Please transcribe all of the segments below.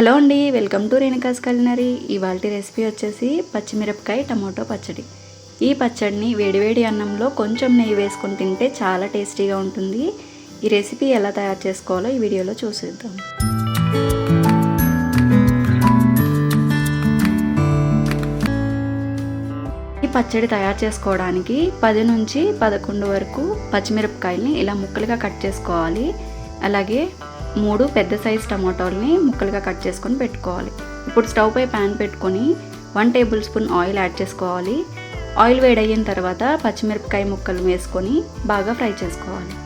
Hello అండి welcome to Renuka's culinary. ఇవాళ recipe వచ్చేసి పచ్చిమిరపకాయ టమాటో పచ్చడి. ఈ పచ్చడిని వేడివేడి అన్నంలో కొంచెం నెయ్యి వేసుకొని తింటే చాలా టేస్టీగా ఉంటుంది. ఈ రెసిపీ ఎలా తయారు చేసుకోవాలో ఈ వీడియోలో చూసేద్దాం. ఈ పచ్చడి తయారు చేసుకోవడానికి పది నుంచి పదకొండు వరకు పచ్చిమిరపకాయల్ని ఇలా ముక్కలుగా కట్ చేసుకోవాలి. అలాగే మూడు పెద్ద సైజ్ టమాటోల్ని ముక్కలుగా కట్ చేసుకొని పెట్టుకోవాలి. ఇప్పుడు స్టవ్ పై ప్యాన్ పెట్టుకొని one table spoon oil add చేసుకోవాలి. ఆయిల్ వేడయిన తర్వాత పచ్చిమిరపకాయ ముక్కలు వేసుకొని బాగా ఫ్రై చేసుకోవాలి.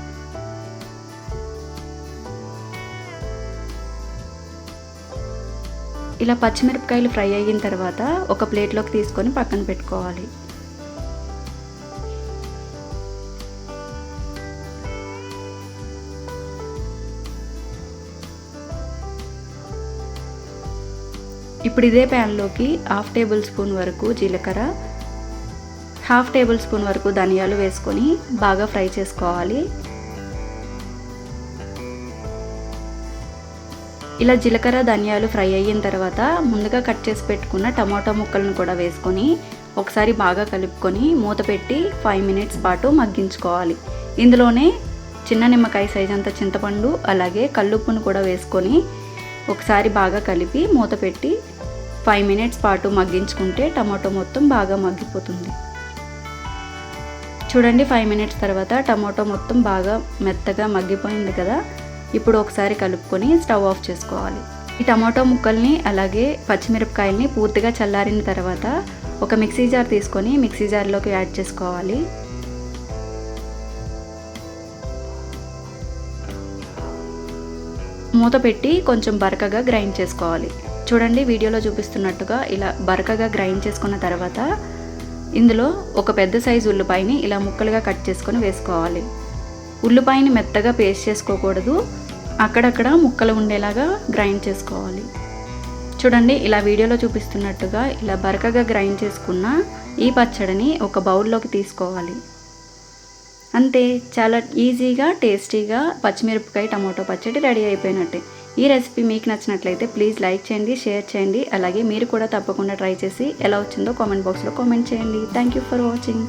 ఇలా పచ్చిమిరపకాయలు ఫ్రై అయిన తర్వాత ఒక ప్లేట్లోకి తీసుకొని పక్కన పెట్టుకోవాలి. ఇప్పుడు ఇదే ప్యాన్లోకి హాఫ్ టేబుల్ స్పూన్ వరకు జీలకర్ర హాఫ్ టేబుల్ స్పూన్ వరకు ధనియాలు వేసుకొని బాగా ఫ్రై చేసుకోవాలి. ఇలా జీలకర్ర ధనియాలు ఫ్రై అయిన తర్వాత ముందుగా కట్ చేసి పెట్టుకున్న టమాటా ముక్కలను కూడా వేసుకొని ఒకసారి బాగా కలుపుకొని మూత పెట్టి ఫైవ్ మినిట్స్ పాటు మగ్గించుకోవాలి. ఇందులోనే చిన్న నిమ్మకాయ సైజ్ అంత చింతపండు అలాగే కల్లుప్పును కూడా వేసుకొని ఒకసారి బాగా కలిపి మూత పెట్టి ఫైవ్ మినిట్స్ పాటు మగ్గించుకుంటే టమాటో మొత్తం బాగా మగ్గిపోతుంది. చూడండి ఫైవ్ మినిట్స్ తర్వాత టమాటో మొత్తం బాగా మెత్తగా మగ్గిపోయింది కదా ఇప్పుడు ఒకసారి కలుపుకొని స్టవ్ ఆఫ్ చేసుకోవాలి. ఈ టమాటో ముక్కల్ని అలాగే పచ్చిమిరపకాయల్ని పూర్తిగా చల్లారిన తర్వాత ఒక మిక్సీ జార్ తీసుకొని మిక్సీ జార్లోకి యాడ్ చేసుకోవాలి. మూత పెట్టి కొంచెం బరకగా గ్రైండ్ చేసుకోవాలి. చూడండి వీడియోలో చూపిస్తున్నట్టుగా ఇలా బరకగా గ్రైండ్ చేసుకున్న తర్వాత ఇందులో ఒక పెద్ద సైజు ఉల్లిపాయని ఇలా ముక్కలుగా కట్ చేసుకొని వేసుకోవాలి. ఉల్లిపాయని మెత్తగా పేస్ట్ చేసుకోకూడదు. అక్కడక్కడ ముక్కలు ఉండేలాగా గ్రైండ్ చేసుకోవాలి. చూడండి ఇలా వీడియోలో చూపిస్తున్నట్టుగా ఇలా బరకగా గ్రైండ్ చేసుకున్న ఈ పచ్చడిని ఒక బౌల్లోకి తీసుకోవాలి. అంతే చాలా ఈజీగా టేస్టీగా పచ్చిమిరపకాయ టమాటో పచ్చడి రెడీ అయిపోయినట్టే. ఈ రెసిపీ మీకు నచ్చినట్లయితే ప్లీజ్ లైక్ చేయండి షేర్ చేయండి. అలాగే మీరు కూడా తప్పకుండా ట్రై చేసి ఎలా వచ్చిందో కామెంట్ బాక్స్లో కామెంట్ చేయండి. Thank you for watching